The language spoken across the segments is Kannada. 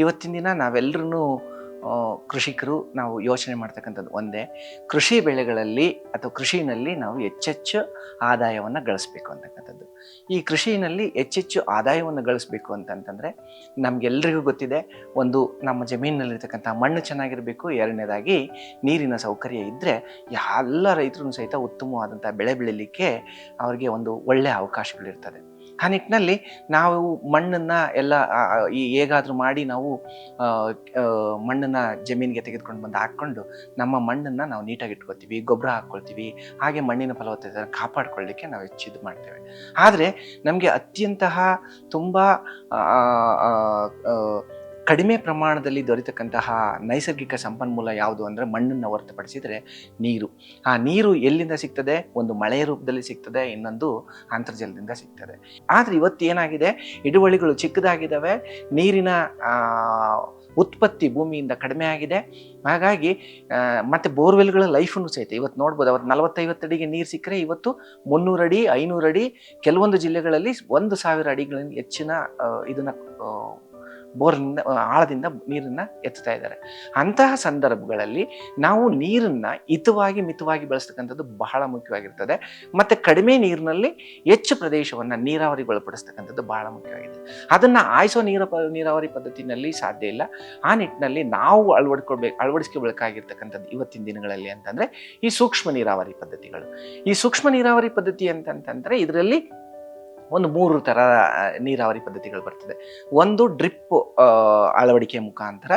ಇವತ್ತಿನ ದಿನ ನಾವೆಲ್ಲರೂ ಕೃಷಿಕರು ನಾವು ಯೋಚನೆ ಮಾಡ್ತಕ್ಕಂಥದ್ದು ಒಂದೇ. ಕೃಷಿ ಬೆಳೆಗಳಲ್ಲಿ ಅಥವಾ ಕೃಷಿನಲ್ಲಿ ನಾವು ಹೆಚ್ಚೆಚ್ಚು ಆದಾಯವನ್ನು ಗಳಿಸ್ಬೇಕು ಅಂತಕ್ಕಂಥದ್ದು. ಈ ಕೃಷಿನಲ್ಲಿ ಹೆಚ್ಚೆಚ್ಚು ಆದಾಯವನ್ನು ಗಳಿಸ್ಬೇಕು ಅಂತಂತಂದರೆ ನಮಗೆಲ್ಲರಿಗೂ ಗೊತ್ತಿದೆ, ಒಂದು ನಮ್ಮ ಜಮೀನಿನಲ್ಲಿರ್ತಕ್ಕಂಥ ಮಣ್ಣು ಚೆನ್ನಾಗಿರಬೇಕು, ಎರಡನೇದಾಗಿ ನೀರಿನ ಸೌಕರ್ಯ ಇದ್ದರೆ ಎಲ್ಲ ರೈತರು ಸಹಿತ ಉತ್ತಮವಾದಂಥ ಬೆಳೆ ಬೆಳೀಲಿಕ್ಕೆ ಅವರಿಗೆ ಒಂದು ಒಳ್ಳೆಯ ಅವಕಾಶಗಳಿರ್ತದೆ. ಆ ನಿಟ್ಟಿನಲ್ಲಿ ನಾವು ಮಣ್ಣನ್ನು ಎಲ್ಲ ಈ ಹೇಗಾದರೂ ಮಾಡಿ ನಾವು ಮಣ್ಣನ್ನ ಜಮೀನಿಗೆ ತೆಗೆದುಕೊಂಡು ಬಂದು ಹಾಕ್ಕೊಂಡು ನಮ್ಮ ಮಣ್ಣನ್ನು ನಾವು ನೀಟಾಗಿ ಇಟ್ಕೊಳ್ತೀವಿ, ಗೊಬ್ಬರ ಹಾಕ್ಕೊಳ್ತೀವಿ, ಹಾಗೆ ಮಣ್ಣಿನ ಫಲವತ್ತತೆ ಕಾಪಾಡ್ಕೊಳ್ಳಿಕ್ಕೆ ನಾವು ಹೆಚ್ಚು ಇದು ಮಾಡ್ತೇವೆ. ಆದರೆ ನಮಗೆ ಅತ್ಯಂತಹ ತುಂಬ ಕಡಿಮೆ ಪ್ರಮಾಣದಲ್ಲಿ ದೊರೆತಕ್ಕಂತಹ ನೈಸರ್ಗಿಕ ಸಂಪನ್ಮೂಲ ಯಾವುದು ಅಂದರೆ ಮಣ್ಣನ್ನು ಹೊರತುಪಡಿಸಿದರೆ ನೀರು. ಆ ನೀರು ಎಲ್ಲಿಂದ ಸಿಗ್ತದೆ? ಒಂದು ಮಳೆಯ ರೂಪದಲ್ಲಿ ಸಿಗ್ತದೆ, ಇನ್ನೊಂದು ಅಂತರ್ಜಲದಿಂದ ಸಿಗ್ತದೆ. ಆದರೆ ಇವತ್ತು ಏನಾಗಿದೆ? ಹಿಡುವಳಿಗಳು ಚಿಕ್ಕದಾಗಿದ್ದಾವೆ, ನೀರಿನ ಉತ್ಪತ್ತಿ ಭೂಮಿಯಿಂದ ಕಡಿಮೆ ಆಗಿದೆ. ಹಾಗಾಗಿ ಮತ್ತು ಬೋರ್ವೆಲ್ಗಳ ಲೈಫನ್ನು ಸಹಿತ ಇವತ್ತು ನೋಡ್ಬೋದು, ಅವತ್ತು ನಲವತ್ತೈವತ್ತು ಅಡಿಗೆ ನೀರು ಸಿಕ್ಕರೆ ಇವತ್ತು ಮುನ್ನೂರು ಅಡಿ, ಐನೂರು ಅಡಿ, ಕೆಲವೊಂದು ಜಿಲ್ಲೆಗಳಲ್ಲಿ ಒಂದು ಸಾವಿರ ಅಡಿಗಳಿಂದ ಹೆಚ್ಚಿನ ಇದನ್ನು ಬೋರ್ನಿಂದ, ಆಳದಿಂದ ನೀರನ್ನ ಎತ್ತುತ್ತಾ ಇದ್ದಾರೆ. ಅಂತಹ ಸಂದರ್ಭಗಳಲ್ಲಿ ನಾವು ನೀರನ್ನ ಹಿತವಾಗಿ ಮಿತವಾಗಿ ಬಳಸ್ತಕ್ಕಂಥದ್ದು ಬಹಳ ಮುಖ್ಯವಾಗಿರ್ತದೆ. ಮತ್ತೆ ಕಡಿಮೆ ನೀರಿನಲ್ಲಿ ಹೆಚ್ಚು ಪ್ರದೇಶವನ್ನು ನೀರಾವರಿಗೊಳಪಡಿಸ್ತಕ್ಕಂಥದ್ದು ಬಹಳ ಮುಖ್ಯವಾಗಿದೆ. ಅದನ್ನ ಆಯ್ಸೋ ನೀರ ನೀರಾವರಿ ಪದ್ಧತಿನಲ್ಲಿ ಸಾಧ್ಯ ಇಲ್ಲ. ಆ ನಿಟ್ಟಿನಲ್ಲಿ ನಾವು ಅಳವಡ್ಕೊಳ್ಬೇಕು ಅಳವಡಿಸ್ಕೊಳ್ಬೇಕಾಗಿರ್ತಕ್ಕಂಥದ್ದು ಇವತ್ತಿನ ದಿನಗಳಲ್ಲಿ ಅಂತಂದ್ರೆ ಈ ಸೂಕ್ಷ್ಮ ನೀರಾವರಿ ಪದ್ಧತಿಗಳು. ಈ ಸೂಕ್ಷ್ಮ ನೀರಾವರಿ ಪದ್ಧತಿ ಅಂತಂತಂದ್ರೆ ಇದರಲ್ಲಿ ಒಂದು ಮೂರು ಥರ ನೀರಾವರಿ ಪದ್ಧತಿಗಳು ಬರ್ತದೆ. ಒಂದು ಡ್ರಿಪ್ ಅಳವಡಿಕೆ ಮುಖಾಂತರ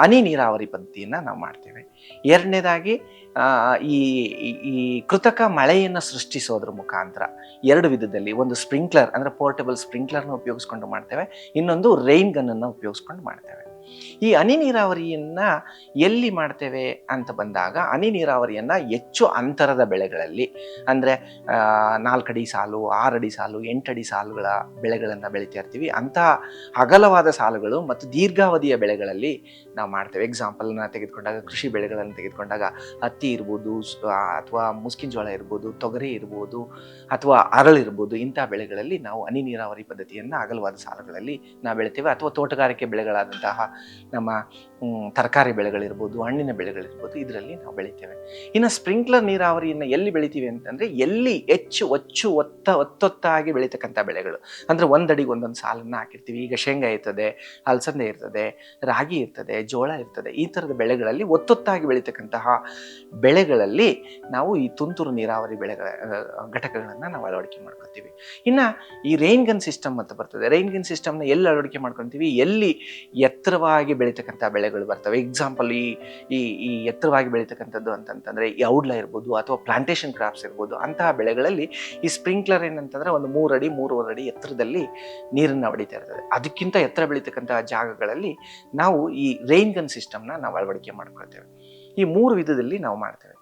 ಹನಿ ನೀರಾವರಿ ಪದ್ಧತಿಯನ್ನು ನಾವು ಮಾಡ್ತೇವೆ. ಎರಡನೇದಾಗಿ ಈ- ಈ ಕೃತಕ ಮಳೆಯನ್ನು ಸೃಷ್ಟಿಸೋದ್ರ ಮುಖಾಂತರ ಎರಡು ವಿಧದಲ್ಲಿ, ಒಂದು ಸ್ಪ್ರಿಂಕ್ಲರ್ ಅಂದರೆ ಪೋರ್ಟಬಲ್ ಸ್ಪ್ರಿಂಕ್ಲರ್ನ ಉಪಯೋಗಿಸ್ಕೊಂಡು ಮಾಡ್ತೇವೆ, ಇನ್ನೊಂದು ರೈನ್ ಗನ್ನನ್ನು ಉಪಯೋಗಿಸ್ಕೊಂಡು ಮಾಡ್ತೇವೆ. ಈ ಹನಿ ನೀರಾವರಿಯನ್ನು ಎಲ್ಲಿ ಮಾಡ್ತೇವೆ ಅಂತ ಬಂದಾಗ ಹನಿ ನೀರಾವರಿಯನ್ನು ಹೆಚ್ಚು ಅಂತರದ ಬೆಳೆಗಳಲ್ಲಿ, ಅಂದರೆ ನಾಲ್ಕಡಿ ಸಾಲು, ಆರಡಿ ಸಾಲು, ಎಂಟಡಿ ಸಾಲುಗಳ ಬೆಳೆಗಳನ್ನು ಬೆಳಿತಾ ಇರ್ತೀವಿ. ಅಂತಹ ಅಗಲವಾದ ಸಾಲುಗಳು ಮತ್ತು ದೀರ್ಘಾವಧಿಯ ಬೆಳೆಗಳಲ್ಲಿ ನಾವು ಮಾಡ್ತೇವೆ. ಎಕ್ಸಾಂಪಲ್ನ ತೆಗೆದುಕೊಂಡಾಗ, ಕೃಷಿ ಬೆಳೆಗಳನ್ನು ತೆಗೆದುಕೊಂಡಾಗ, ಹತ್ತಿ ಇರ್ಬೋದು ಅಥವಾ ಮುಸ್ಕಿನ ಜೋಳ ಇರ್ಬೋದು, ತೊಗರಿ ಇರ್ಬೋದು, ಅಥವಾ ಅರಳಿರ್ಬೋದು ಇಂಥ ಬೆಳೆಗಳಲ್ಲಿ ನಾವು ಹನಿ ನೀರಾವರಿ ಪದ್ಧತಿಯನ್ನು ಅಗಲವಾದ ಸಾಲುಗಳಲ್ಲಿ ನಾವು ಬೆಳಿತೇವೆ. ಅಥವಾ ತೋಟಗಾರಿಕೆ ಬೆಳೆಗಳಾದಂತಹ ನಮ್ಮ ತರಕಾರಿ ಬೆಳೆಗಳಿರ್ಬೋದು, ಹಣ್ಣಿನ ಬೆಳೆಗಳಿರ್ಬೋದು, ಇದರಲ್ಲಿ ನಾವು ಬೆಳಿತೇವೆ. ಇನ್ನು ಸ್ಪ್ರಿಂಕ್ಲರ್ ನೀರಾವರಿಯನ್ನು ಎಲ್ಲಿ ಬೆಳಿತೀವಿ ಅಂತಂದರೆ, ಎಲ್ಲಿ ಹೆಚ್ಚು ಒಚ್ಚು ಒತ್ತ, ಒತ್ತೊತ್ತಾಗಿ ಬೆಳೀತಕ್ಕಂಥ ಬೆಳೆಗಳು. ಅಂದರೆ ಒಂದಡಿಗೆ ಒಂದೊಂದು ಸಾಲನ್ನು ಹಾಕಿರ್ತೀವಿ. ಈಗ ಶೇಂಗಾ ಇರ್ತದೆ, ಅಲಸಂದೆ ಇರ್ತದೆ, ರಾಗಿ ಇರ್ತದೆ, ಜೋಳ ಇರ್ತದೆ, ಈ ಥರದ ಬೆಳೆಗಳಲ್ಲಿ ಒತ್ತೊತ್ತಾಗಿ ಬೆಳೀತಕ್ಕಂತಹ ಬೆಳೆಗಳಲ್ಲಿ ನಾವು ಈ ತುಂತುರು ನೀರಾವರಿ ಬೆಳೆಗಳ ಘಟಕಗಳನ್ನು ನಾವು ಅಳವಡಿಕೆ ಮಾಡ್ಕೊತೀವಿ. ಇನ್ನು ಈ ರೈನ್ ಗನ್ ಸಿಸ್ಟಮ್ ಅಂತ ಬರ್ತದೆ. ರೈನ್ ಗನ್ ಸಿಸ್ಟಮ್ನ ಎಲ್ಲಿ ಅಳವಡಿಕೆ ಮಾಡ್ಕೊತೀವಿ? ಎಲ್ಲಿ ಎತ್ತರವಾಗಿ ಬೆಳೀತಕ್ಕಂಥ ಬೆಳೆಗಳು ಬರ್ತವೆ. ಎಕ್ಸಾಂಪಲ್ ಈ ಈ ಈ ಎತ್ತರವಾಗಿ ಬೆಳೀತಕ್ಕಂಥದ್ದು ಅಂತಂತಂದರೆ, ಈ ಔಡ್ಲ ಇರ್ಬೋದು ಅಥವಾ ಪ್ಲಾಂಟೇಷನ್ ಕ್ರಾಪ್ಸ್ ಇರ್ಬೋದು. ಅಂತಹ ಬೆಳೆಗಳಲ್ಲಿ ಈ ಸ್ಪ್ರಿಂಕ್ಲರ್ ಏನಂತಂದರೆ ಒಂದು ಮೂರು ಅಡಿ ಮೂರುವರೆ ಅಡಿ ಎತ್ತರದಲ್ಲಿ ನೀರನ್ನು ಹೊಡಿತಾ ಇರ್ತದೆ. ಅದಕ್ಕಿಂತ ಎತ್ತರ ಬೆಳೀತಕ್ಕಂಥ ಜಾಗಗಳಲ್ಲಿ ನಾವು ಈ ರೈನ್ ಗನ್ ಸಿಸ್ಟಮ್ನ ನಾವು ಅಳವಡಿಕೆ ಮಾಡ್ಕೊಳ್ತೇವೆ. ಈ ಮೂರು ವಿಧದಲ್ಲಿ ನಾವು ಮಾಡ್ತೇವೆ.